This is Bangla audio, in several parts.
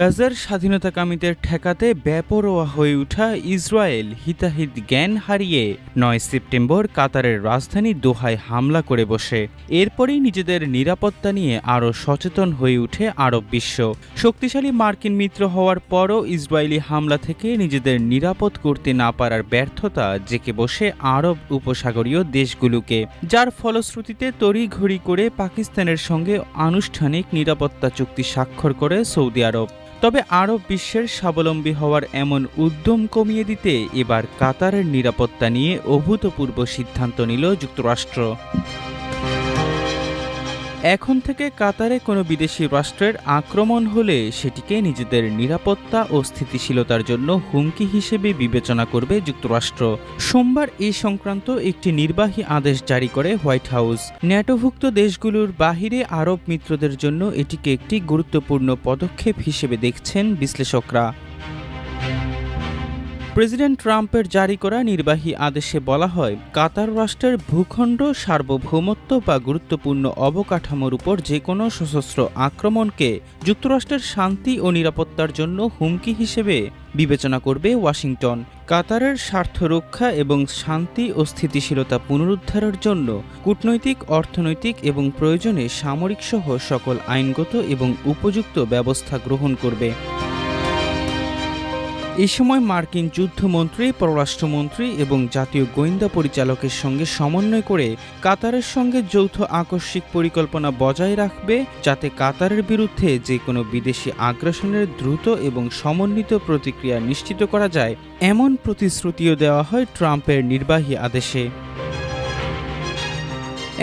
গাজার স্বাধীনতাকামীদের ঠেকাতে বেপরোয়া হয়ে ওঠা ইসরায়েল হিতাহিত জ্ঞান হারিয়ে নয় সেপ্টেম্বর কাতারের রাজধানী দোহায় হামলা করে বসে। এরপরেই নিজেদের নিরাপত্তা নিয়ে আরও সচেতন হয়ে ওঠে আরব বিশ্ব। শক্তিশালী মার্কিন মিত্র হওয়ার পরও ইসরায়েলি হামলা থেকে নিজেদের নিরাপদ করতে না পারার ব্যর্থতা জেকে বসে আরব উপসাগরীয় দেশগুলোকে, যার ফলশ্রুতিতে তড়িঘড়ি করে পাকিস্তানের সঙ্গে আনুষ্ঠানিক নিরাপত্তা চুক্তি স্বাক্ষর করে সৌদি আরব। তবে আরব বিশ্বের স্বাবলম্বী হওয়ার এমন উদ্যম কমিয়ে দিতে এবার কাতারের নিরাপত্তা নিয়ে অভূতপূর্ব সিদ্ধান্ত নিল যুক্তরাষ্ট্র। এখন থেকে কাতারে কোনো বিদেশি রাষ্ট্রের আক্রমণ হলে সেটিকে নিজেদের নিরাপত্তা ও স্থিতিশীলতার জন্য হুমকি হিসেবে বিবেচনা করবে যুক্তরাষ্ট্র। সোমবার এই সংক্রান্ত একটি নির্বাহী আদেশ জারি করে হোয়াইট হাউস। ন্যাটোভুক্ত দেশগুলোর বাহিরে আরব মিত্রদের জন্য এটিকে একটি গুরুত্বপূর্ণ পদক্ষেপ হিসেবে দেখছেন বিশ্লেষকরা। প্রেসিডেন্ট ট্রাম্পের জারি করা নির্বাহী আদেশে বলা হয়, কাতার রাষ্ট্রের ভূখণ্ড, সার্বভৌমত্ব বা গুরুত্বপূর্ণ অবকাঠামোর উপর যে কোনো সশস্ত্র আক্রমণকে যুক্তরাষ্ট্রের শান্তি ও নিরাপত্তার জন্য হুমকি হিসেবে বিবেচনা করবে ওয়াশিংটন। কাতারের স্বার্থ রক্ষা এবং শান্তি ও স্থিতিশীলতা পুনরুদ্ধারের জন্য কূটনৈতিক, অর্থনৈতিক এবং প্রয়োজনে সামরিক সহ সকল আইনগত এবং উপযুক্ত ব্যবস্থা গ্রহণ করবে। এ সময় মার্কিন যুদ্ধমন্ত্রী, পররাষ্ট্রমন্ত্রী এবং জাতীয় গোয়েন্দা পরিচালকের সঙ্গে সমন্বয় করে কাতারের সঙ্গে যৌথ আকস্মিক পরিকল্পনা বজায় রাখবে যাতে কাতারের বিরুদ্ধে যে কোনো বিদেশি আগ্রাসনের দ্রুত এবং সমন্বিত প্রতিক্রিয়া নিশ্চিত করা যায়, এমন প্রতিশ্রুতিও দেওয়া হয় ট্রাম্পের নির্বাহী আদেশে।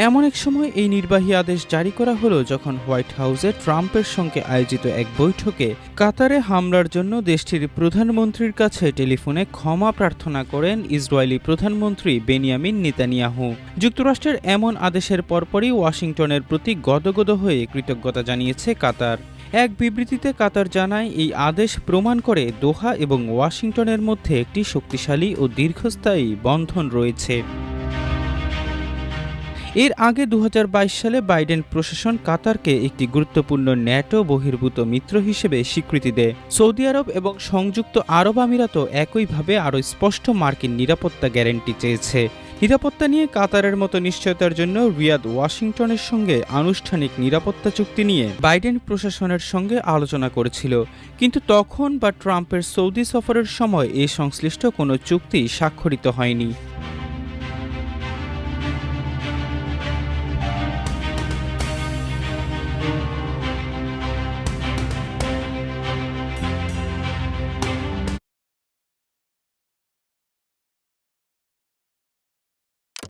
এমন এক সময় এই নির্বাহী আদেশ জারি করা হলো যখন হোয়াইট হাউসে ট্রাম্পের সঙ্গে আয়োজিত এক বৈঠকে কাতারে হামলার জন্য দেশটির প্রধানমন্ত্রীর কাছে টেলিফোনে ক্ষমা প্রার্থনা করেন ইসরায়েলি প্রধানমন্ত্রী বেনিয়ামিন নেতানিয়াহু। যুক্তরাষ্ট্রের এমন আদেশের পরপরই ওয়াশিংটনের প্রতি গদগদ হয়ে কৃতজ্ঞতা জানিয়েছে কাতার। এক বিবৃতিতে কাতার জানায়, এই আদেশ প্রমাণ করে দোহা এবং ওয়াশিংটনের মধ্যে একটি শক্তিশালী ও দীর্ঘস্থায়ী বন্ধন রয়েছে। এর আগে দু হাজার বাইশ সালে বাইডেন প্রশাসন কাতারকে একটি গুরুত্বপূর্ণ ন্যাটো বহির্ভূত মিত্র হিসেবে স্বীকৃতি দেয়। সৌদি আরব এবং সংযুক্ত আরব আমিরাতও একইভাবে আরও স্পষ্ট মার্কিন নিরাপত্তা গ্যারেন্টি চেয়েছে। নিরাপত্তা নিয়ে কাতারের মতো নিশ্চয়তার জন্য রিয়াদ ওয়াশিংটনের সঙ্গে আনুষ্ঠানিক নিরাপত্তা চুক্তি নিয়ে বাইডেন প্রশাসনের সঙ্গে আলোচনা করেছিল। কিন্তু তখন বা ট্রাম্পের সৌদি সফরের সময় এ সংশ্লিষ্ট কোনো চুক্তি স্বাক্ষরিত হয়নি।